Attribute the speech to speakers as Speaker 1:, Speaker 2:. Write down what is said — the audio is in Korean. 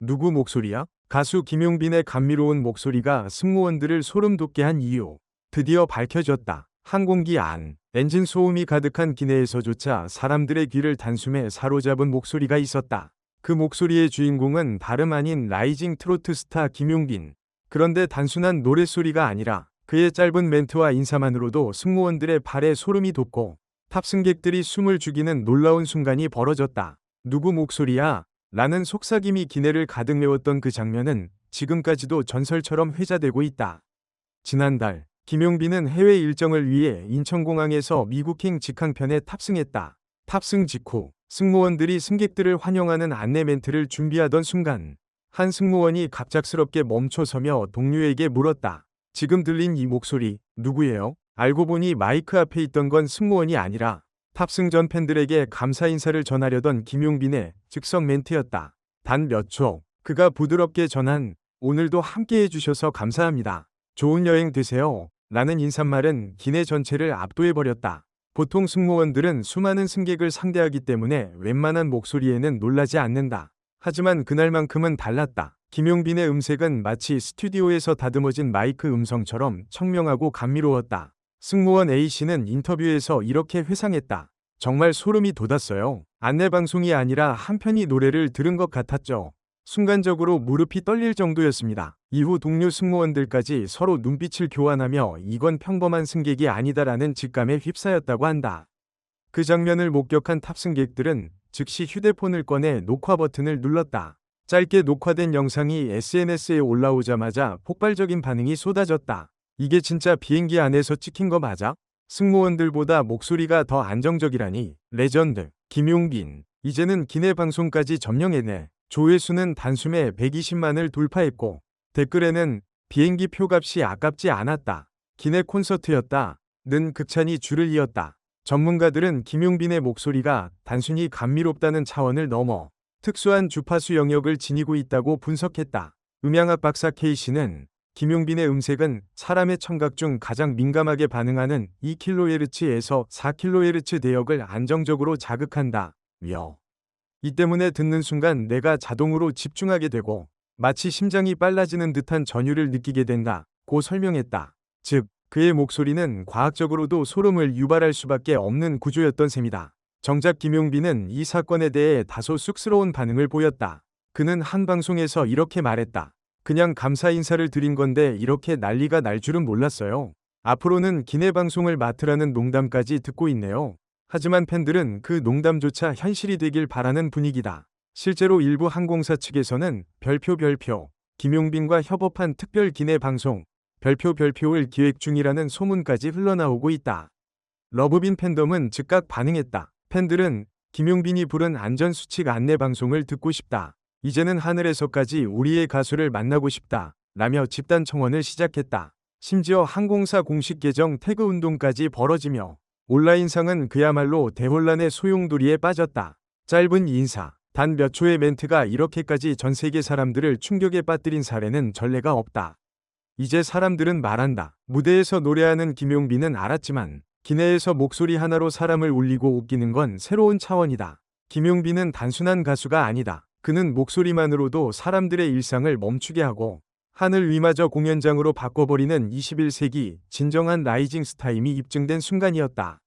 Speaker 1: 누구 목소리야? 가수 김용빈의 감미로운 목소리가 승무원들을 소름 돋게 한 이유. 드디어 밝혀졌다. 항공기 안, 엔진 소음이 가득한 기내에서조차 사람들의 귀를 단숨에 사로잡은 목소리가 있었다. 그 목소리의 주인공은 다름 아닌 라이징 트로트 스타 김용빈. 그런데 단순한 노랫소리가 아니라 그의 짧은 멘트와 인사만으로도 승무원들의 발에 소름이 돋고 탑승객들이 숨을 죽이는 놀라운 순간이 벌어졌다. 누구 목소리야? 라는 속삭임이 기내를 가득 메웠던 그 장면은 지금까지도 전설처럼 회자되고 있다. 지난달 김용빈은 해외 일정을 위해 인천공항에서 미국행 직항편에 탑승했다. 탑승 직후 승무원들이 승객들을 환영하는 안내 멘트를 준비하던 순간 한 승무원이 갑작스럽게 멈춰서며 동료에게 물었다. 지금 들린 이 목소리 누구예요? 알고 보니 마이크 앞에 있던 건 승무원이 아니라 탑승 전 팬들에게 감사 인사를 전하려던 김용빈의 즉석 멘트였다. 단 몇 초, 그가 부드럽게 전한 오늘도 함께 해 주셔서 감사합니다. 좋은 여행 되세요. 라는 인사말은 기내 전체를 압도해버렸다. 보통 승무원들은 수많은 승객을 상대하기 때문에 웬만한 목소리에는 놀라지 않는다. 하지만 그날만큼은 달랐다. 김용빈의 음색은 마치 스튜디오에서 다듬어진 마이크 음성처럼 청명하고 감미로웠다. 승무원 A씨는 인터뷰에서 이렇게 회상했다. 정말 소름이 돋았어요. 안내방송이 아니라 한편이 노래를 들은 것 같았죠. 순간적으로 무릎이 떨릴 정도였습니다. 이후 동료 승무원들까지 서로 눈빛을 교환하며 이건 평범한 승객이 아니다라는 직감에 휩싸였다고 한다. 그 장면을 목격한 탑승객들은 즉시 휴대폰을 꺼내 녹화 버튼을 눌렀다. 짧게 녹화된 영상이 SNS에 올라오자마자 폭발적인 반응이 쏟아졌다. 이게 진짜 비행기 안에서 찍힌 거 맞아? 승무원들보다 목소리가 더 안정적이라니. 레전드. 김용빈. 이제는 기내 방송까지 점령해내. 조회수는 단숨에 120만을 돌파했고 댓글에는 비행기 표값이 아깝지 않았다. 기내 콘서트였다. 는 극찬이 줄을 이었다. 전문가들은 김용빈의 목소리가 단순히 감미롭다는 차원을 넘어 특수한 주파수 영역을 지니고 있다고 분석했다. 음향학 박사 K씨는 김용빈의 음색은 사람의 청각 중 가장 민감하게 반응하는 2kHz에서 4kHz 대역을 안정적으로 자극한다. 며. 이 때문에 듣는 순간 내가 자동으로 집중하게 되고 마치 심장이 빨라지는 듯한 전율을 느끼게 된다. 고 설명했다. 즉, 그의 목소리는 과학적으로도 소름을 유발할 수밖에 없는 구조였던 셈이다. 정작 김용빈은 이 사건에 대해 다소 쑥스러운 반응을 보였다. 그는 한 방송에서 이렇게 말했다. 그냥 감사 인사를 드린 건데 이렇게 난리가 날 줄은 몰랐어요. 앞으로는 기내 방송을 맡으라는 농담까지 듣고 있네요. 하지만 팬들은 그 농담조차 현실이 되길 바라는 분위기다. 실제로 일부 항공사 측에서는 별표 별표, 김용빈과 협업한 특별 기내 방송, 별표 별표를 기획 중이라는 소문까지 흘러나오고 있다. 러브빈 팬덤은 즉각 반응했다. 팬들은 김용빈이 부른 안전수칙 안내 방송을 듣고 싶다. 이제는 하늘에서까지 우리의 가수를 만나고 싶다. 라며 집단 청원을 시작했다. 심지어 항공사 공식 계정 태그 운동까지 벌어지며 온라인상은 그야말로 대혼란의 소용돌이에 빠졌다. 짧은 인사, 단 몇 초의 멘트가 이렇게까지 전 세계 사람들을 충격에 빠뜨린 사례는 전례가 없다. 이제 사람들은 말한다. 무대에서 노래하는 김용빈은 알았지만 기내에서 목소리 하나로 사람을 울리고 웃기는 건 새로운 차원이다. 김용빈은 단순한 가수가 아니다. 그는 목소리만으로도 사람들의 일상을 멈추게 하고 하늘 위마저 공연장으로 바꿔버리는 21세기 진정한 라이징 스타임이 입증된 순간이었다.